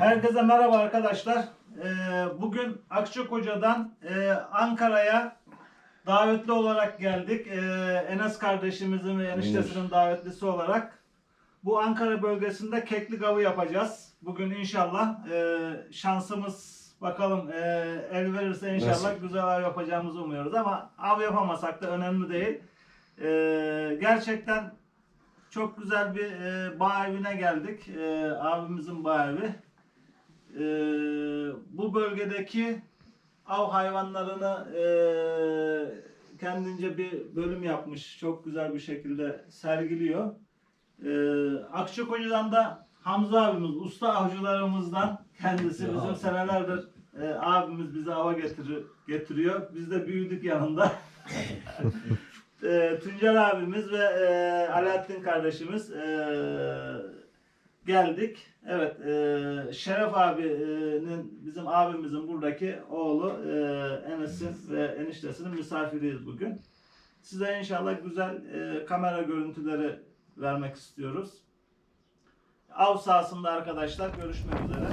Herkese merhaba arkadaşlar. Ee, bugün Akçakoca'dan e, Ankara'ya davetli olarak geldik. Ee, Enes kardeşimizin ve eniştesinin davetlisi olarak. Bu Ankara bölgesinde keklik avı yapacağız. Bugün inşallah e, şansımız bakalım e, el verirse inşallah Nasip. güzel av yapacağımızı umuyoruz. Ama av yapamasak da önemli değil. Ee, gerçekten çok güzel bir e, bağ evine geldik. E, abimizin bağ evi. E, bu bölgedeki av hayvanlarını e, kendince bir bölüm yapmış. Çok güzel bir şekilde sergiliyor. E, Akçakoca'dan da Hamza abimiz, usta avcılarımızdan kendisi Ya. bizim senelerdir e, abimiz bizi ava getiri- getiriyor. Biz de büyüdük yanında. e, Tuncer abimiz ve e, Alaaddin kardeşimiz e, geldik. Evet, e, Şeref abinin, bizim abimizin buradaki oğlu e, Enes'in ve eniştesinin misafiriyiz bugün. Size inşallah güzel e, kamera görüntüleri vermek istiyoruz. Av sahasında arkadaşlar görüşmek üzere.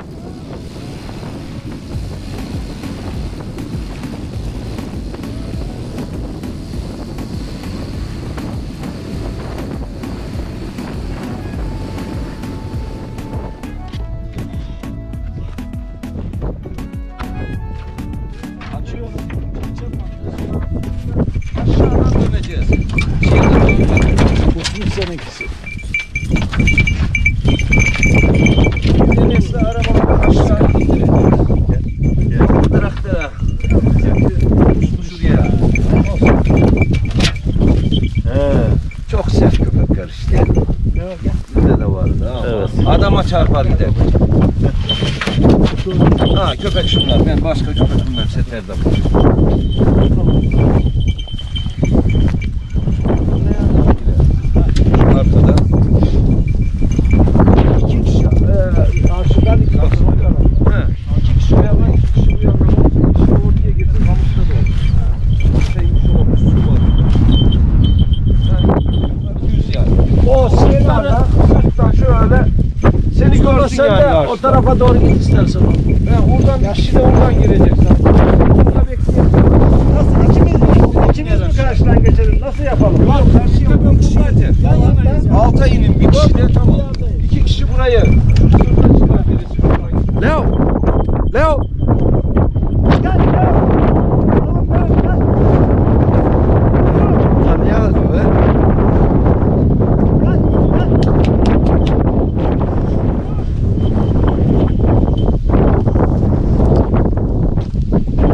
Senekisi. Denizli arabaları aşağı indirecek. Traktöre. Şuraya. He. Çok sert köpekler işte. Bizde de vardı ama Evet. adama çarpar gider. Ha köpek şunlar. Ben başka köpek bilmem seterde. Arkada. İki kişi e, karşıdan iki kişi bu yana. He. İki kişi bu yana, iki kişi bu yana. İki kişi ortaya girdi, kamışta da oldu. Şeymiş olmuş, su var. Yani düz yani. O sığırları sırttan şöyle seni Mustafa görsün sen yani. de o açtın. Tarafa doğru git istersen. Ben oradan kişi de oradan girecek. Burada bekleyelim. Nasıl? İkimiz, ikimiz mi karşıdan geçelim? Nasıl yapalım? Yok karşıya bir kişi yeter. Alta inin bir kişi de tamam. İki kişi buraya. Leo! Leo! Gel, gel. Oğlum, gel, gel. Tanıyamaz mı be? Gel, gel.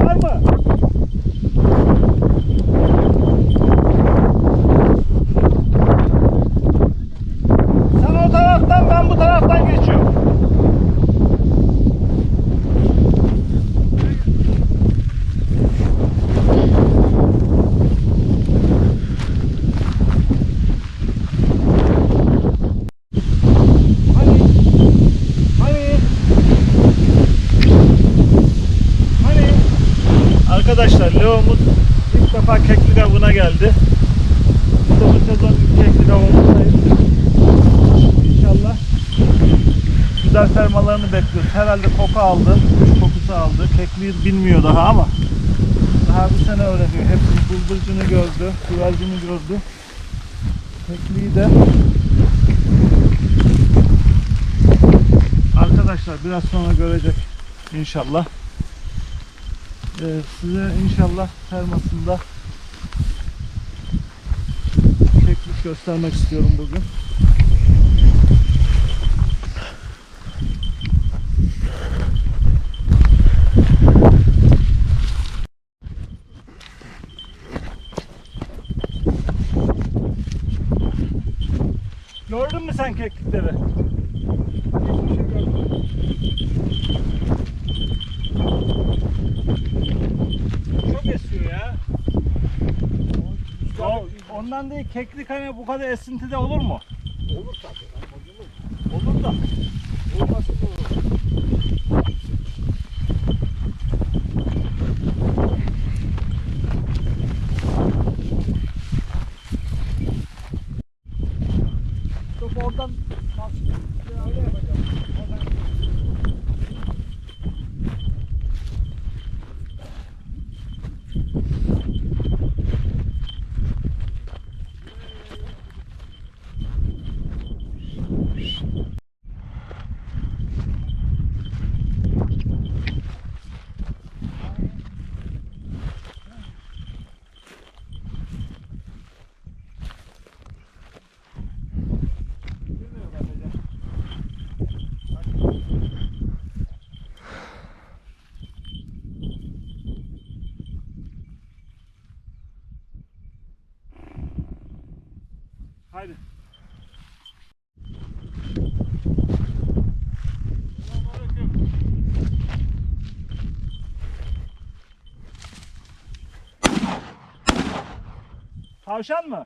Var mı? Sen o taraftan ben bu taraftan geçiyorum. Hani? Hani? Hani? Arkadaşlar Leo'muz ilk defa keklik avına geldi. Biz de bu sezon keklik avımızdayız. İnşallah güzel fermalarını bekliyoruz. Herhalde koku aldı, kuş kokusu aldı. Kekliği bilmiyor daha ama daha bu sene öğreniyor. Hepsini bıldırcını gördü, güvercini gördü. Kekliği de Arkadaşlar biraz sonra görecek inşallah. Ee, size inşallah termasında keklik göstermek istiyorum bugün. Gördün mü sen keklikleri? Çok esiyor ya. O- ondan değil keklik hani bu kadar esintide olur mu? Olur tabii. Olur da. Olmasın olur. Top oradan bak, öyle yapacağım. Oradan Haydi. Tavşan mı?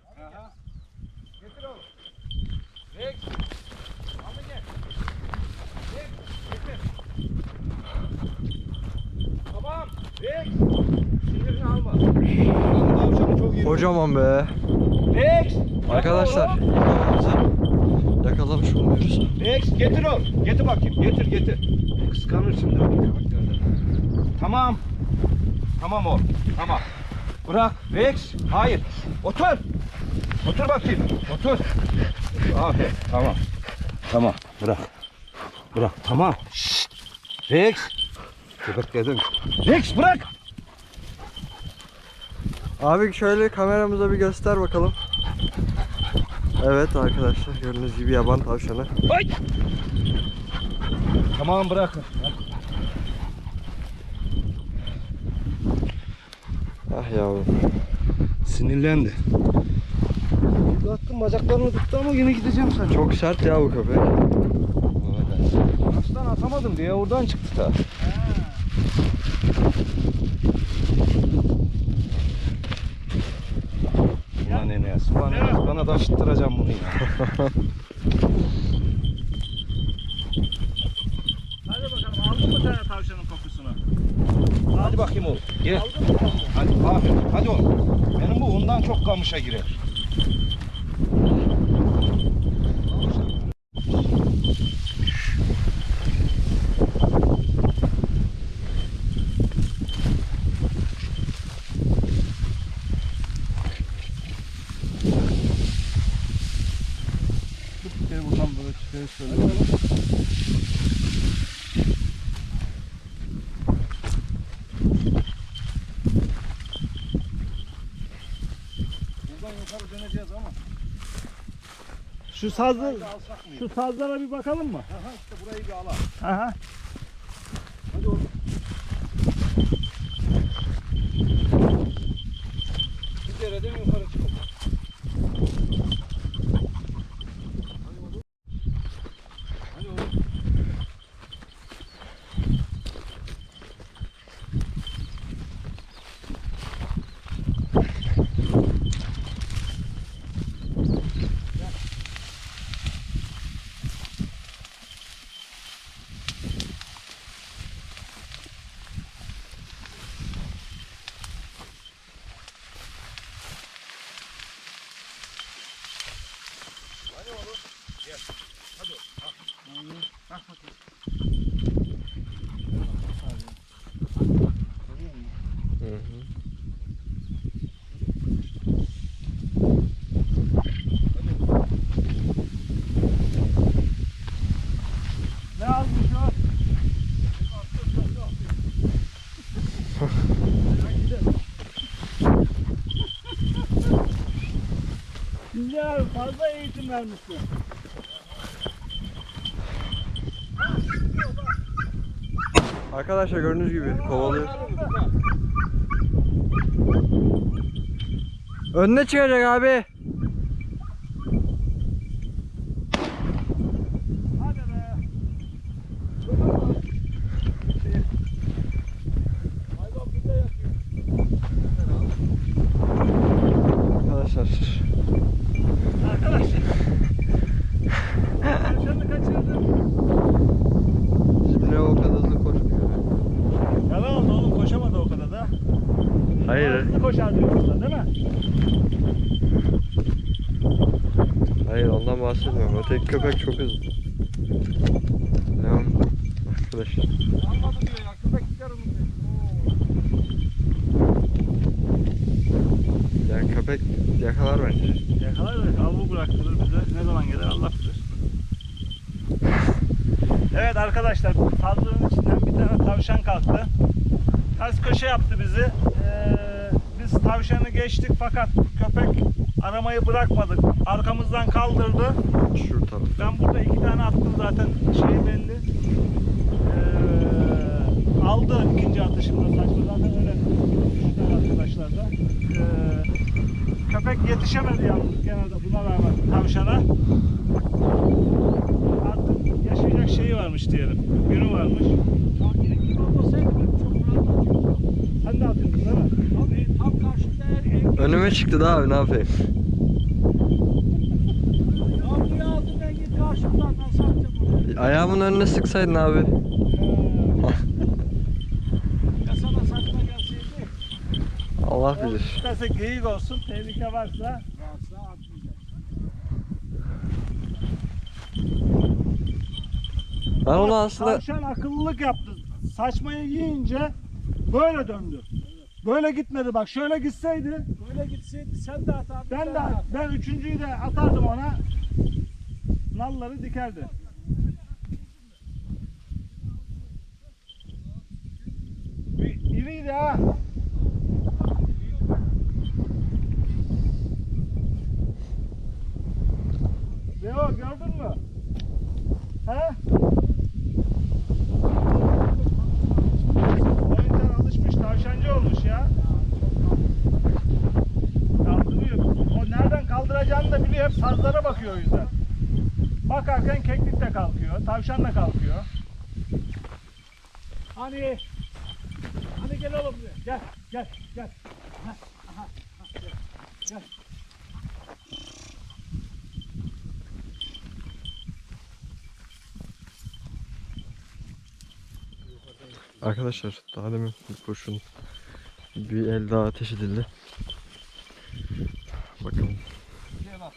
Getir oğlum. Rex. Aldı gel. Rex. Getir. Tamam. Rex. Sinirini alma. Lan tavşanı çok iyi. Kocaman be. Rex. Arkadaşlar yakalamamızı yakalamış bulunuyoruz. Rex getir oğlum. Getir bakayım. Getir getir. Kıskanır şimdi. Tamam. Tamam oğlum. Tamam. Bırak. Rex. Hayır. Otur. Otur bakayım. Otur. Aferin. Tamam. Tamam. Bırak. Bırak. Tamam. Şşt. Rex. Köpeklerden. Rex bırak. Abi şöyle kameramıza bir göster bakalım. Evet arkadaşlar gördüğünüz gibi yaban tavşanı. Ay. Tamam bırak. Ah yavrum. Sinirlendi. Attım bacaklarını tuttu ama yine gideceğim sen. Çok sert ya bu köpek. Kaçtan atamadım diye oradan çıktı ta. Ulan Enes, ulan Enes bana da aşıttıracağım bunu ya. Hadi bakalım aldın mı tane tavşanın kokusunu? Hadi bakayım oğlum. Gel. Hadi aferin. Hadi oğlum. Benim bu kamışa girer. Gel buradan böyle çıkıyor şöyle. Buradan yukarı döneceğiz ama. Şu mı? şu sazlara bir bakalım mı? Aha işte burayı bir ala. Aha. Hadi oğlum. Bir dereden yukarı çıkalım. Hadi oğlum. Hadi oğlum. Hadi oğlum. Gel. Hadi oğlum. Bak. Bak bakayım. Hı hı. Hadi oğlum. Ne almış o? Güzel, fazla eğitim vermişsin. Arkadaşlar gördüğünüz gibi kovalıyor. Önüne çıkacak abi. Hadi be. Hayvan burada yatıyor. Arkadaşlar Arkadaşlar. Tavşanı kaçırdım. bizimle o kadar hızlı koşmuyor. Yalan oldu oğlum koşamadı o kadar da. Hayır. Hızlı koşar diyorsun değil mi? Hayır bahsetmiyorum. Öteki köpek çok hızlı. Devam. Arkadaşlar. Almadı diyor ya. Köpek gider onun. Yani köpek yakalar bence. Yakalar da avlu bıraktırır bize. Ne zaman gelir Allah bilir. Evet arkadaşlar sazlığın içinden bir tane tavşan kalktı. Ters köşe yaptı bizi. Ee, biz tavşanı geçtik fakat köpek aramayı bırakmadık. Arkamızdan kaldırdı. Şu taraf. Ben burada iki tane attım zaten şey belli. Ee, aldı ikinci atışımda saçma zaten öyle düştüler arkadaşlar da. Ee, köpek yetişemedi yalnız gene de buna rağmen. tavşana. Artık yaşayacak şeyi varmış diyelim. Günü varmış. Sen de değil mi? Tabii tam karşıda Önüme çıktı da abi ne yapayım? Yavruyu aldı ben git karşımdan ben sattım onu. Ayağımın önüne sıksaydın abi. Ya sana saçma gelseydi. Allah bilir. isterse geyik olsun, tehlike varsa Varsa atmayacak. Ben onu aslında Tavşan akıllılık yaptı. Saçmayı yiyince böyle döndü. Böyle gitmedi bak. Şöyle gitseydi Böyle gitseydi sen de atardın. ben de ben üçüncüyü de atardım ona. Nalları dikerdi. Bir iriydi ha. Leo gördün mü? He? O yüzden alışmış, tavşancı olmuş ya. Kaldırıyor. O nereden kaldıracağını da biliyor. Hep sazlara bakıyor o yüzden. Bakarken keklik de kalkıyor, tavşan da kalkıyor. Hani Hani gel oğlum buraya. Gel gel gel. Aha, aha, gel, gel. Arkadaşlar daha demin kurşun bir el daha ateş edildi. Bakalım. Gel bak.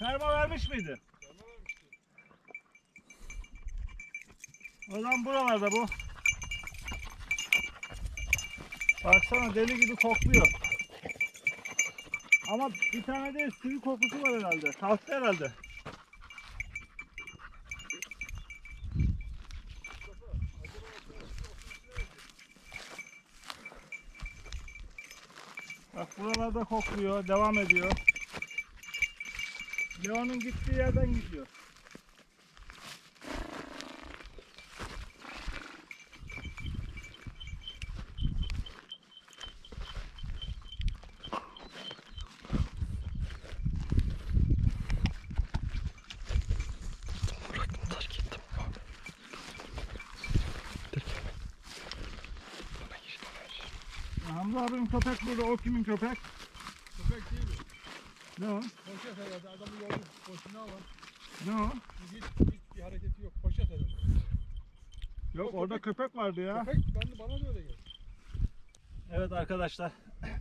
Ferma vermiş miydi? O zaman buralarda bu. Baksana deli gibi kokluyor. Ama bir tane de sürü kokusu var herhalde. Kalktı herhalde. Bak buralarda kokluyor, devam ediyor. Leon'un gittiği yerden gidiyor. Hamza abinin köpek burada. O kimin? Köpek değil mi? Ne o? Poşet herhalde. Adamın yolu var. Ne o? Hiç, hiç bir hareketi yok. Poşet herhalde. Yok orada köpek vardı ya. Köpek ben de bana da öyle geldi. Evet arkadaşlar.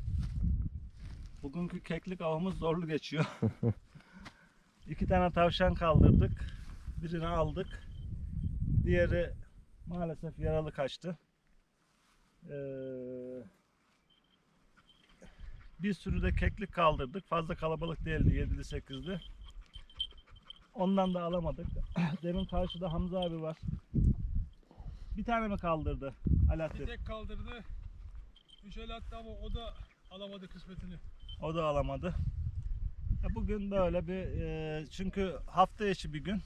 Bugünkü keklik avımız zorlu geçiyor. İki tane tavşan kaldırdık. Birini aldık. Diğeri maalesef yaralı kaçtı. Ee, bir sürü de keklik kaldırdık. Fazla kalabalık değildi. 7'li 8'li. Ondan da alamadık. Demin karşıda Hamza abi var. Bir tane mi kaldırdı Alaaddin? Bir tek kaldırdı. Üç el attı ama o da alamadı kısmetini. O da alamadı. Ya Bugün böyle bir e, çünkü hafta içi bir gün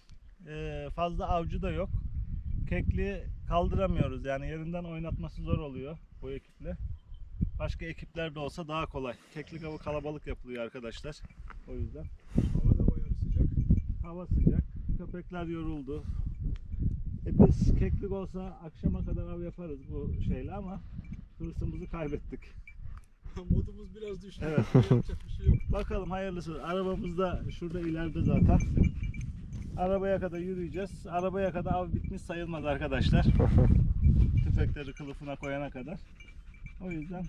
E, fazla avcı da yok. Kekli kaldıramıyoruz yani yerinden oynatması zor oluyor bu ekiple. Başka ekipler de olsa daha kolay. Keklik avı kalabalık yapılıyor arkadaşlar. O yüzden. Hava da bayağı sıcak. Hava sıcak. Köpekler yoruldu. E biz keklik olsa akşama kadar av yaparız bu şeyle ama hırsımızı kaybettik. Modumuz biraz düştü. Evet. Yapacak bir şey yok. Bakalım hayırlısı. Arabamız da şurada ileride zaten. Arabaya kadar yürüyeceğiz. Arabaya kadar av bitmiş sayılmaz arkadaşlar. Tüfekleri kılıfına koyana kadar. O yüzden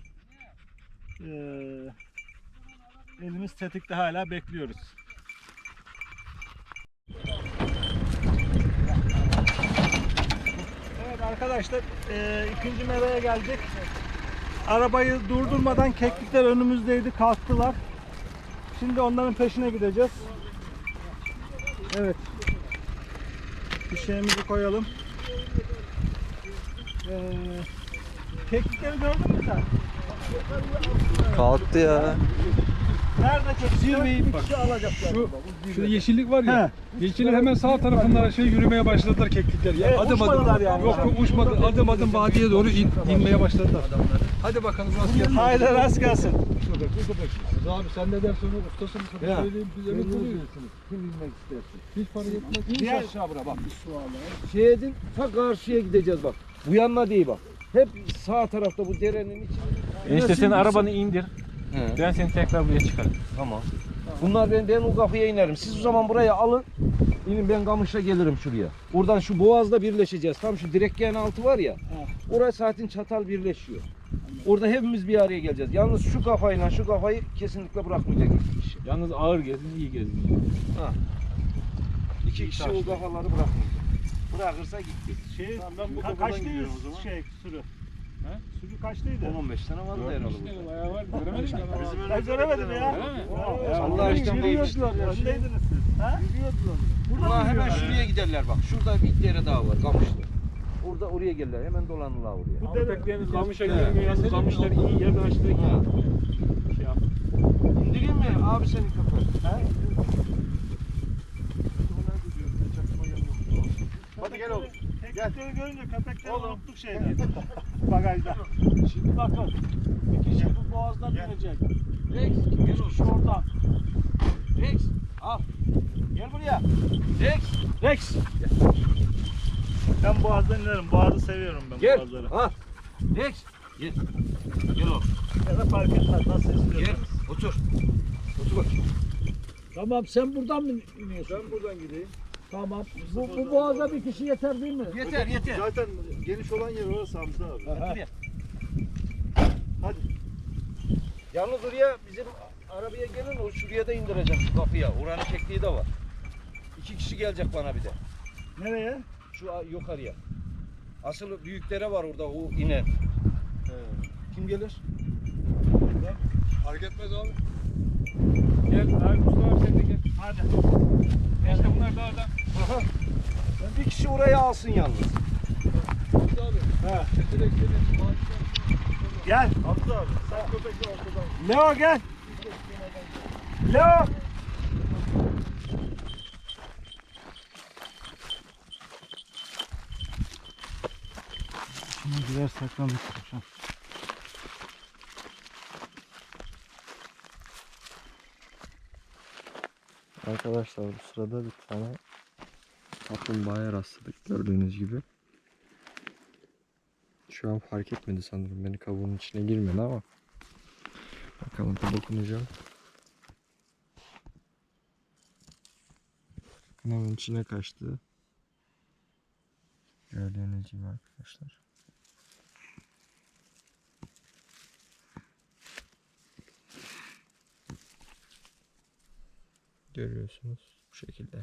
eee, elimiz tetikte hala bekliyoruz. Arkadaşlar e, ikinci meraya geldik. Arabayı durdurmadan keklikler önümüzdeydi kalktılar. Şimdi onların peşine gideceğiz. Evet. Bir şeyimizi koyalım. Ee, keklikleri gördün mü sen? Kalktı ya. Nerede? Zirveyi bak. Şu, şu yeşillik var ya. He. Yeşillik hemen sağ tarafından şey yürümeye başladılar keklikler. Ya, Evet, adım adım. yani. Yok yok uçmadı. Adım adım vadiye doğru in, inmeye başladılar. Hadi bakalım rast gelsin. Haydi rast gelsin. Abi sen ne dersen o ustasın. Sana Ya. söyleyeyim biz emin oluyoruz. Kim bilmek istersin? Hiç fark etmez. Diğer- aşağı bura bak. Şey edin, ta karşıya gideceğiz bak. Bu yanına değil bak. Hep sağ tarafta bu derenin içinde. Enişte sen arabanı indir. He. Ben seni tekrar buraya çıkarım. Tamam. Bunlar ben, ben o kafaya inerim. Siz o zaman buraya alın. İnin ben Kamış'a gelirim şuraya. Oradan şu boğazla birleşeceğiz. Tam şu direklerin altı var ya. Oraya saatin çatal birleşiyor. Orada hepimiz bir araya geleceğiz. Yalnız şu kafayla şu kafayı kesinlikle bırakmayacak iki kişi. Yalnız ağır gezin, iyi gezin. İki kişi o kafaları bırakmayacak. Bırakırsa gitti. Şey, ben bu ka- zaman. şey sürü? He? Sürü kaçtıydı? 10-15 tane vardı herhalde burada. Bayağı var. Göremedik mi? Ben göremedim ya. Öyle mi? Ya, Allah aşkına bu yürüyordular ya. Öndeydiniz siz. Ha? Yürüyordular. Burada Ulan mı hemen şuraya giderler bak. Şurada bir dere daha var Kamış'ta. Orada oraya gelirler. Hemen dolanırlar oraya. Bu bekleyeniniz kamışa girmiyor. Kamışlar iyi yer açtı ki. Şey yap. İndireyim mi abi senin kafanı? Hadi gel oğlum. Teknikleri görünce köpekleri unuttuk şeyden. Bagajda. Şimdi bakın. Bir kişi bu boğazdan dönecek. Rex gel oğlum. Şuradan. Rex al. Gel buraya. Rex. Rex. Ben boğazdan inerim. Boğazı seviyorum ben Gel. boğazları. Ha. Rex. Gel. Gel oğlum. Ya da fark etmez nasıl Gel. istiyorsanız. Otur. Otur bak. Tamam sen buradan mı iniyorsun? Ben buradan gideyim. Tamam. Bu, bu boğaza bir kişi yeter değil mi? Yeter yeter. Zaten geniş olan yer orası Hamza abi. Buraya. Hadi. Yalnız oraya bizim arabaya gelin o şuraya da indireceğim şu kapıya. Oranın çektiği de var. İki kişi gelecek bana bir de. Nereye? Şu yukarıya. Asıl büyüklere var orada o inen. Kim gelir? Fark etmez abi. Gel abi Mustafa abi sen de gel. Hadi. İşte bunlar daha da. Aha. Bir kişi oraya alsın yalnız. Ha. Gel. Hamza abi. Sen köpekle ortadan. Leo gel. Leo. Şimdi birer saklandık. Şu an. Arkadaşlar bu sırada bir tane kaplumbağaya rastladık gördüğünüz gibi. Şu an fark etmedi sanırım beni kabuğun içine girmedi ama. Bakalım bir dokunacağım. Hemen içine kaçtı. Gördüğünüz gibi arkadaşlar. Görüyorsunuz bu şekilde.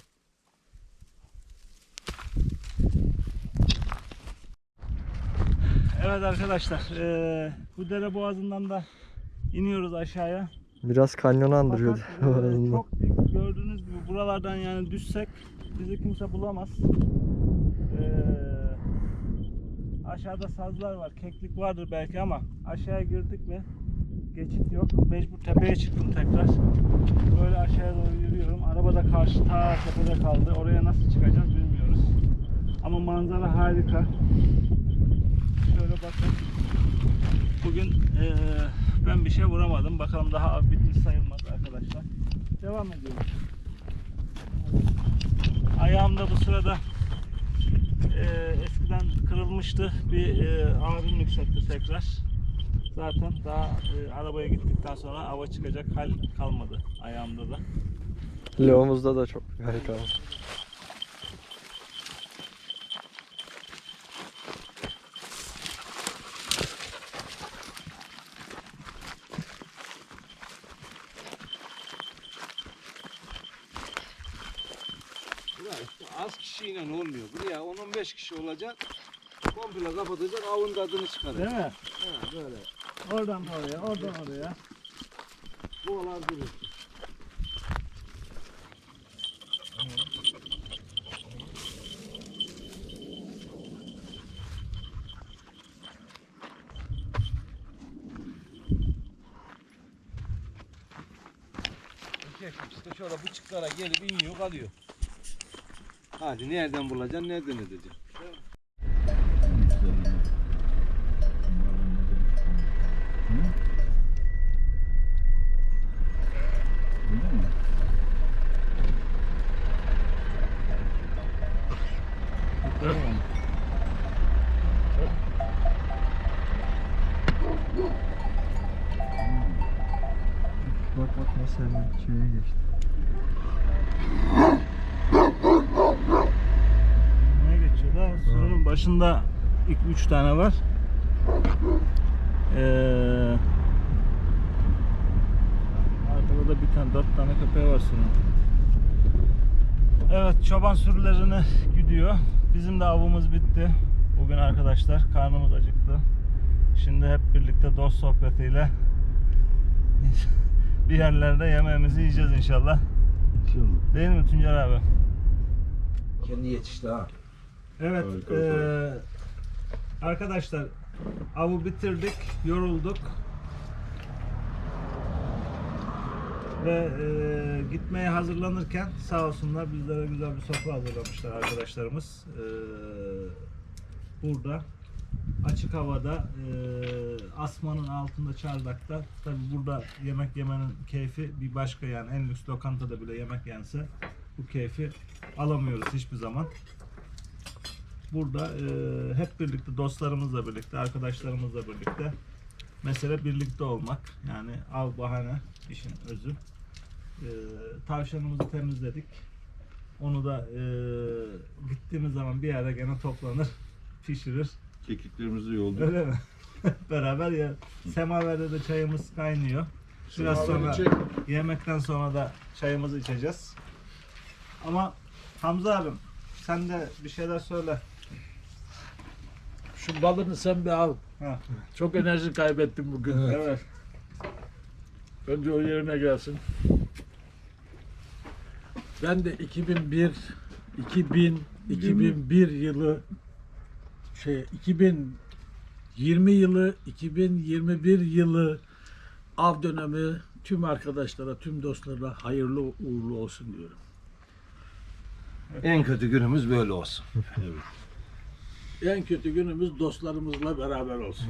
Evet arkadaşlar. eee bu dere boğazından da iniyoruz aşağıya. Biraz kanyonu andırıyordu. Fakat, aslında. çok büyük gördüğünüz gibi buralardan yani düşsek bizi kimse bulamaz. Eee, aşağıda sazlar var, keklik vardır belki ama aşağıya girdik mi geçit yok. Mecbur tepeye çıktım tekrar. Böyle aşağıya doğru yürüyorum. Araba da karşı ta tepede kaldı. Oraya nasıl çıkacağız bilmiyoruz. Ama manzara harika. Şöyle bakın. Bugün eee, ben bir şey vuramadım. Bakalım daha av bitmiş sayılmaz arkadaşlar. Devam ediyoruz. Ayağımda bu sırada eee, eskiden kırılmıştı. Bir eee abim yükseltti tekrar. Zaten daha eee, arabaya gittikten sonra ava çıkacak hal kalmadı ayağımda da. Leomuzda da çok. Buraya işte az kişiyle olmuyor. Buraya 10-15 kişi olacak. Komple kapatacaksın avın tadını çıkarır. Değil mi? Ha, böyle. Oradan oraya, oradan oraya. Boğalar durur. Erkek işte şöyle bıçıklara gelip iniyor kalıyor. Hadi nereden bulacaksın, nereden edeceksin? Başında ilk üç tane var. Ee, arkada da bir tane, dört tane köpeği var sürünün. Evet, çoban sürülerini gidiyor. Bizim de avımız bitti. Bugün arkadaşlar karnımız acıktı. Şimdi hep birlikte dost sohbetiyle bir yerlerde yemeğimizi yiyeceğiz inşallah. Değil mi Tuncer abi? Kendi yetişti ha. Evet. eee, arkadaşlar avı bitirdik, yorulduk. Ve eee, gitmeye hazırlanırken sağ olsunlar bizlere güzel bir sofra hazırlamışlar arkadaşlarımız. Eee, burada açık havada eee, asmanın altında çardakta tabi burada yemek yemenin keyfi bir başka yani en lüks lokantada bile yemek yense bu keyfi alamıyoruz hiçbir zaman burada e, hep birlikte dostlarımızla birlikte, arkadaşlarımızla birlikte mesele birlikte olmak. Yani av bahane işin özü. E, tavşanımızı temizledik. Onu da e, gittiğimiz zaman bir yere gene toplanır, pişirir. Kekiklerimizi yolduk. Öyle mi? Beraber ya. Semaverde de çayımız kaynıyor. Biraz sonra yemekten sonra da çayımızı içeceğiz. Ama Hamza abim sen de bir şeyler söyle. Şu balını sen bir al. Ha. Çok enerji kaybettim bugün. Evet. Önce o yerine gelsin. Ben de 2001 2000 2001 yılı şey 2020 yılı 2021 yılı av dönemi tüm arkadaşlara, tüm dostlara hayırlı uğurlu olsun diyorum. En kötü günümüz böyle olsun. En kötü günümüz dostlarımızla beraber olsun.